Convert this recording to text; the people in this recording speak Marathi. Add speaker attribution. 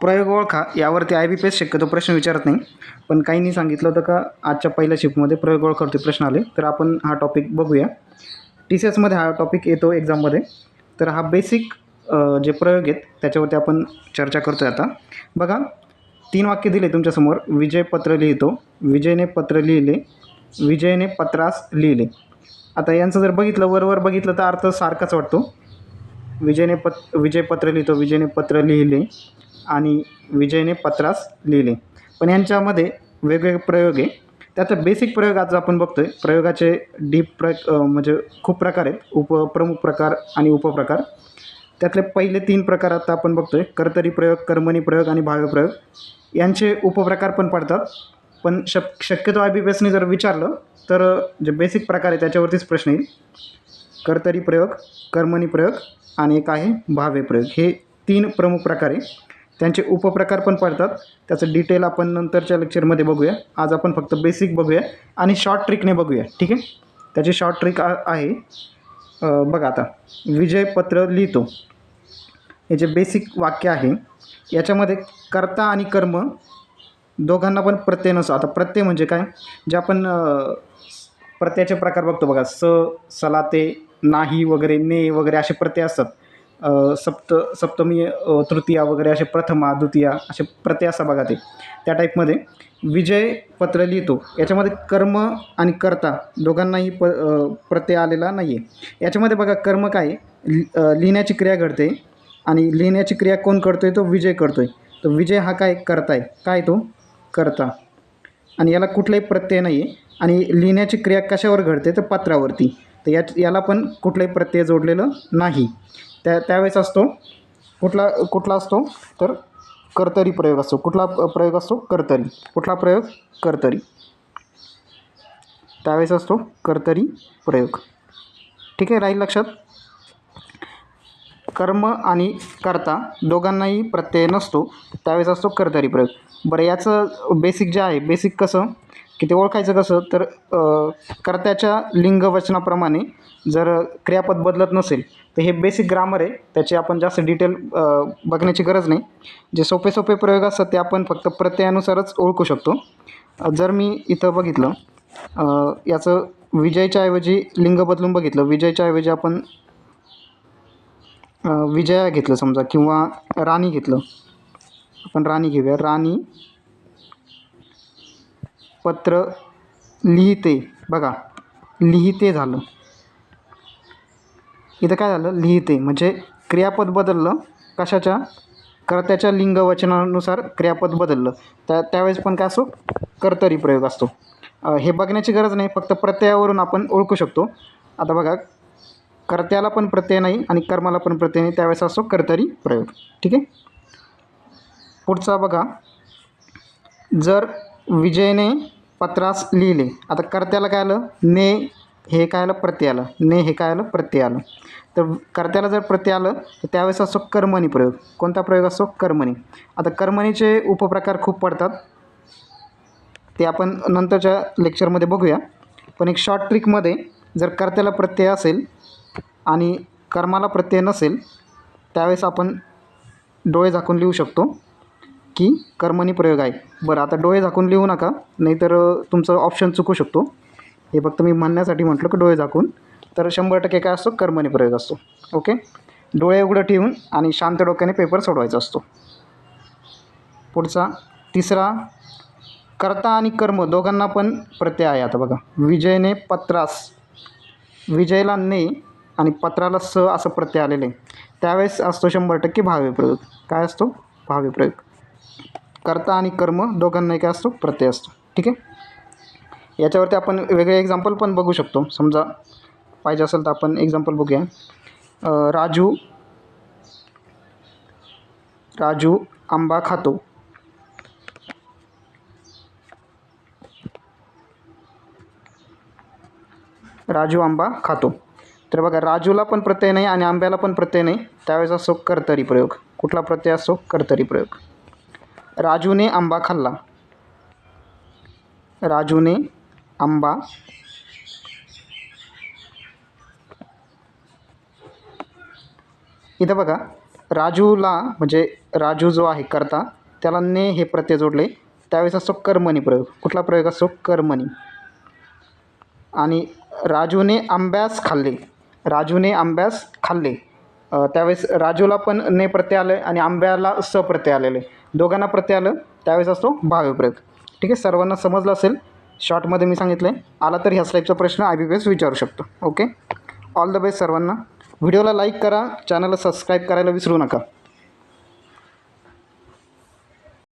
Speaker 1: प्रयोग ओळखा. यावरती आय बी पी एस शक्यतो प्रश्न विचारत नाही. पण काहींनी सांगितलं होतं का आजच्या पहिल्या शिफ्टमध्ये प्रयोग ओळखावरती प्रश्न आले. तर आपण हा टॉपिक बघूया. टी सी एसमध्ये हा टॉपिक येतो एक्झाममध्ये तर हा बेसिक जे प्रयोग आहेत त्याच्यावरती आपण चर्चा करतो आहे आता. बघा तीन वाक्य दिले तुमच्यासमोर विजय पत्र लिहितो. विजयने पत्र लिहिले. विजयने पत्रास लिहिले. आता यांचं जर बघितलं वरवर बघितलं तर अर्थ सारखाच वाटतो. विजयने पत विजय पत्र लिहितो. विजयने पत्र लिहिले. आणि विजयने पत्रास लिहिले. पण यांच्यामध्ये वेगवेगळे प्रयोग आहे. त्याचा बेसिक प्रयोग आज आपण बघतो आहे प्रयोगाचे डीप प्र म्हणजे खूप प्रकार आहेत. उप प्रमुख प्रकार आणि उपप्रकार. त्यातले पहिले तीन प्रकार आता आपण बघतो आहे कर्तरी प्रयोग कर्मणी प्रयोग आणि भाव्यप्रयोग यांचे उपप्रकार पण पडतात. पण शक शक्यतो आय बी पी एसने जर विचारलं तर जे बेसिक प्रकार आहे त्याच्यावरतीच प्रश्न येईल. कर्तरी प्रयोग कर्मणी प्रयोग आणि एक आहे भाव्य प्रयोग. हे तीन प्रमुख प्रकार आहे. त्यांचे उपप्रकार पण पडतात. त्याचं डिटेल आपण नंतरच्या लेक्चरमध्ये बघूया. आज आपण फक्त बेसिक बघूया आणि शॉर्ट ट्रिकने बघूया. ठीक आहे? त्याची शॉर्ट ट्रिक आहे. बघा आता. विजय पत्र लिहितो. हे जे बेसिक वाक्य आहे याच्यामध्ये कर्ता आणि कर्म दोघांना पण प्रत्यय नसतो. आता प्रत्यय म्हणजे काय? जे आपण प्रत्ययाचे प्रकार बघतो बघा. स सलाते नाही वगैरे ने वगैरे असे प्रत्यय असतात. सप्त सप्तमी तृतीया वगैरे असे प्रथमा द्वितीया असे प्रत्यय असा बघा ते. त्या टाईपमध्ये विजय पत्र लिहितो. याच्यामध्ये कर्म आणि कर्ता दोघांनाही प प्रत्यय आलेला नाही आहे याच्यामध्ये बघा कर्म काय? लिहिण्याची क्रिया घडते आणि लिहिण्याची क्रिया कोण करतो आहे तो विजय करतो आहे तो विजय हा काय? करता आहे. काय तो? करता. आणि याला कुठलाही प्रत्यय नाही आहे आणि लिहिण्याची क्रिया कशावर घडते? तर पत्रावरती. तर या याला पण कुठलाही प्रत्यय जोडलेलं नाही. त्या त्यावेळेस असतो. कुठला कुठला असतो तर कर्तरी प्रयोग असतो. कुठला प्रयोग असतो कर्तरी. कुठला प्रयोग कर्तरी. त्यावेळेस असतो कर्तरी प्रयोग. ठीक आहे राहील लक्षात? कर्म आणि कर्ता दोघांनाही प्रत्यय नसतो त्यावेळेस असतो कर्तरी प्रयोग. बरं याचं बेसिक जे आहे बेसिक कसं? की ते ओळखायचं कसं तर कर्त्याच्या लिंगवचनाप्रमाणे जर क्रियापद बदलत नसेल तर हे बेसिक ग्रामर आहे. त्याची आपण जास्त डिटेल बघण्याची गरज नाही. जे सोपे सोपे प्रयोग असतात ते आपण फक्त प्रत्ययानुसारच ओळखू शकतो. जर मी इथं बघितलं याचं विजयच्या ऐवजी लिंग बदलून बघितलं विजयच्या ऐवजी आपण विजया घेतलं समजा किंवा राणी घेतलं. आपण राणी घेऊया. राणी पत्र लिहिते. बघा लिहिते झालं. इथं काय झालं? लिहिते. म्हणजे क्रियापद बदललं. कशाच्या? कर्त्याच्या लिंगवचनानुसार क्रियापद बदललं. त्या त्यावेळेस पण काय असो कर्तरी प्रयोग असतो. हे बघण्याची गरज नाही. फक्त प्रत्ययावरून आपण ओळखू शकतो. आता बघा कर्त्याला पण प्रत्यय नाही आणि कर्माला पण प्रत्यय नाही. त्यावेळेस असतो कर्तरी प्रयोग. ठीक आहे? पुढचा बघा. जर विजयने पत्रास लिहिले. आता कर्त्याला काय आलं? ने हे काय आलं? प्रत्यय आलं. ने हे काय आलं? प्रत्यय आलं. तर कर्त्याला जर प्रत्यय आलं तर त्यावेळेस असो कर्मणी प्रयोग. कोणता प्रयोग असो? कर्मणी. आता कर्मणीचे उपप्रकार खूप पडतात. ते आपण नंतरच्या लेक्चरमध्ये बघूया. पण एक शॉर्ट ट्रिकमध्ये जर कर्त्याला प्रत्यय असेल आणि कर्माला प्रत्यय नसेल त्यावेळेस आपण डोळे झाकून लिहू शकतो. की कर्मणी प्रयोग आहे. बरं आता डोळे झाकून लिहू नका नाहीतर तुमचं ऑप्शन चुकू शकतो. हे फक्त मी म्हणण्यासाठी म्हटलं की डोळे झाकून. तर शंभर टक्के काय असतो? कर्मणी प्रयोग असतो. ओके? डोळे उघडं ठेवून आणि शांत डोक्याने पेपर सोडवायचा असतो. पुढचा तिसरा कर्ता आणि कर्म दोघांना पण प्रत्यय आहे आता बघा. विजयने पत्रास. विजयला ने आणि पत्राला स असं प्रत्यय आलेलं आहे. त्यावेळेस असतो शंभर टक्के भाव्यप्रयोग काय असतो? भाव्यप्रयोग कर्ता आणि कर्म दोघांनाही काय असतो प्रत्यय असतो. ठीक आहे? याच्यावरती आपण वेगळे एक्झाम्पल पण बघू शकतो. समजा पाहिजे असेल तर आपण एक्झाम्पल बघूया. राजू राजू आंबा खातो. राजू आंबा खातो. तर बघा राजूला पण प्रत्यय नाही आणि आंब्याला पण प्रत्यय नाही. त्यावेळेस असो कर्तरी प्रयोग. कुठला प्रत्यय असतो कर्तरी प्रयोग. राजूने आंबा खाल्ला. राजूने आंबा इथं बघा राजूला म्हणजे राजू जो आहे करता त्याला ने हे प्रत्यय जोडले. त्यावेळेस असतो कर्मणी प्रयोग. कुठला प्रयोग असतो? कर्मणी. आणि राजूने आंब्यास खाल्ले. राजूने आंब्यास खाल्ले. त्यावेळेस राजूला पण ने प्रत्यय आलं आणि आंब्याला स प्रत्यय आलेले दोघांना प्रत्यय आलं त्यावेळेस असतो भावप्रयोग ठीक आहे सर्वांना समजलं असेल शॉर्टमध्ये मी सांगितलं आहे आला तर ह्याच टाईपचा प्रश्न आय बी पी एस विचारू शकतो ओके ऑल द बेस्ट सर्वांना. व्हिडिओला लाईक करा चॅनलला सबस्क्राईब करायला विसरू नका.